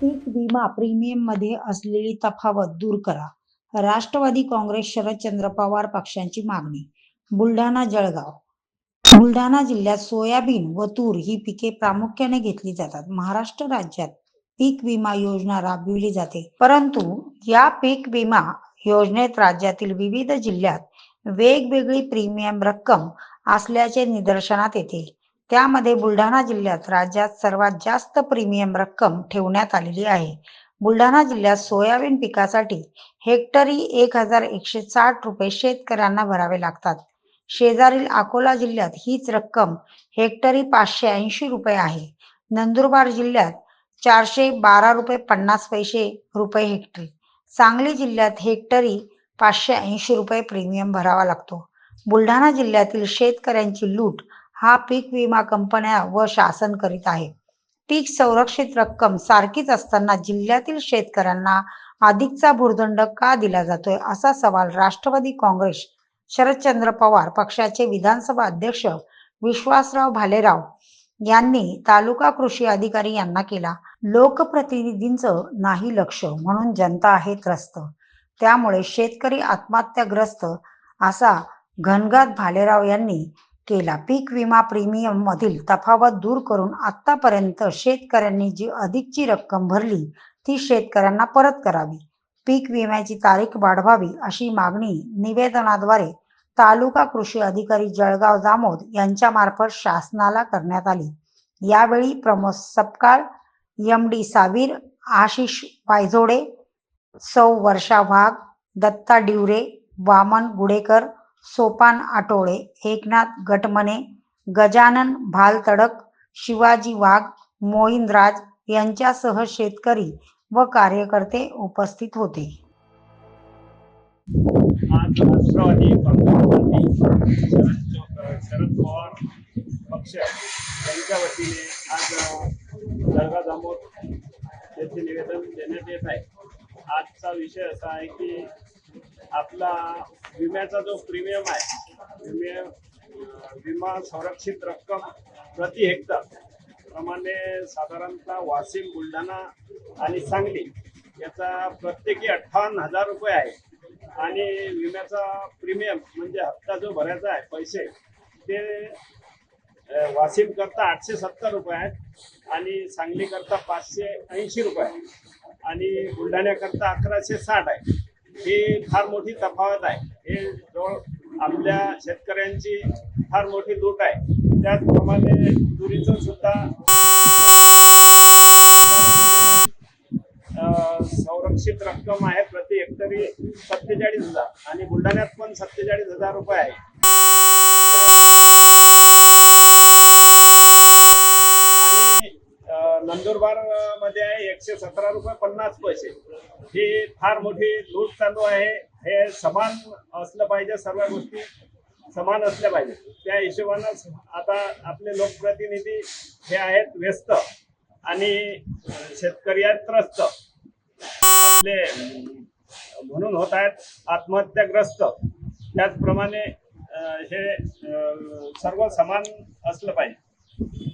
पीक विमा प्रीमियममध्ये असलेली तफावत दूर करा. राष्ट्रवादी काँग्रेस शरदचंद्र पवार पक्षांची मागणी. बुलढाणा जळगाव. बुलढाणा जिल्ह्यात सोयाबीन व तूर ही पिके प्रामुख्याने घेतली जातात. महाराष्ट्र राज्यात पीक विमा योजना राबविली जाते. परंतु या पीक विमा योजनेत राज्यातील विविध जिल्ह्यात वेगवेगळी प्रीमियम रक्कम असल्याचे निदर्शनात येते. त्यामध्ये बुलढाणा जिल्ह्यात राज्यात सर्वात जास्त प्रीमियम रक्कम ठेवण्यात आलेली आहे. बुलढाणा जिल्ह्यात सोयाबीन पिकासाठी हेक्टरी एक हजार एकशे साठ रुपये शेतकऱ्यांना भरावे लागतात. शेजारील अकोला जिल्ह्यात हीच रक्कम हेक्टरी पाचशे ऐंशी रुपये आहे. नंदुरबार जिल्ह्यात चारशे बारा रुपये पन्नास पैसे रुपये हेक्टरी. सांगली जिल्ह्यात हेक्टरी पाचशे ऐंशी रुपये प्रीमियम भरावा लागतो. बुलढाणा जिल्ह्यातील शेतकऱ्यांची लूट हा पीक विमा कंपन्या व शासन करीत आहे. पीक संरक्षित रक्कम सारखीच असताना जिल्ह्यातील शेतकऱ्यांना अधिकचा भुर्दंड का दिला जातोय? असा सवाल राष्ट्रवादी काँग्रेस शरदचंद्र पवार पक्षाचे विधानसभा अध्यक्ष विश्वासराव भालेराव यांनी तालुका कृषी अधिकारी यांना केला. लोकप्रतिनिधींचं नाही लक्ष म्हणून जनता आहे त्रस्त. त्यामुळे शेतकरी आत्महत्याग्रस्त असा घनघात भालेराव यांनी केला. पीक विमा प्रीमियम मधील तफावत दूर करून आतापर्यंत शेतकऱ्यांनी जी अधिकची रक्कम भरली ती शेतकऱ्यांना परत करावी. पीक विम्याची तारीख वाढवावी अशी मागणी निवेदनाद्वारे तालुका कृषी अधिकारी जळगाव जामोद यांच्या मार्फत शासनाला करण्यात आली. यावेळी प्रमोद सपकाळ एम डी सावीर आशिष वायझोडे सौ वर्षा वाघ दत्ता डिवरे वामन गुडेकर सोपान आटोळे एकनाथ गटमने गजानन भालतडक शिवाजी वाघ मोहिंदराज यांच्यासह शेतकरी व कार्यकर्ते उपस्थित होते. आज राष्ट्रवादी शरद पवार पक्ष यांच्या वतीने आज निवेदन देण्यात येत आहे. आजचा विषय असा आहे की आपला विम्याचा जो प्रीमियम आहे प्रीमियम विमा संरक्षित रक्कम प्रति हेक्टर प्रमाणे साधारणतः वाशिम बुलढाणा आणि सांगली याचा प्रत्येकी अठ्ठावन्न हजार रुपये आहे. आणि विम्याचा प्रीमियम म्हणजे हप्ता जो भरायचा आहे पैसे ते वाशिम करता आठशे सत्तर रुपये आहेत आणि सांगली करता पाचशे ऐंशी रुपये आहे आणि बुलढाण्याकरता अकराशे साठ आहे. ही फार मोठी तफावत आहे. हे जवळ आपल्या शेतकऱ्यांची फार मोठी लूट आहे. त्याचप्रमाणे तुरीचं सुद्धा संरक्षित रक्कम आहे प्रति हेक्टरी सत्तेचाळीस हजार आणि बुलढाण्यात पण सत्तेचाळीस हजार रुपये आहे आणि अ, नंदुरबारमध्ये आहे एकशे सतरा रुपये पन्नास पैसे. ही फार मोठी लूट चालू आहे. हे समान असलं पाहिजे सर्व गोष्टी समान असल्या पाहिजे. त्या हिशोबानं आता आपले लोकप्रतिनिधी हे आहेत व्यस्त आणि शेतकरी आहेत त्रस्त. आपले म्हणून होत आहेत आत्महत्याग्रस्त. त्याचप्रमाणे हे सर्व समान असलं पाहिजे.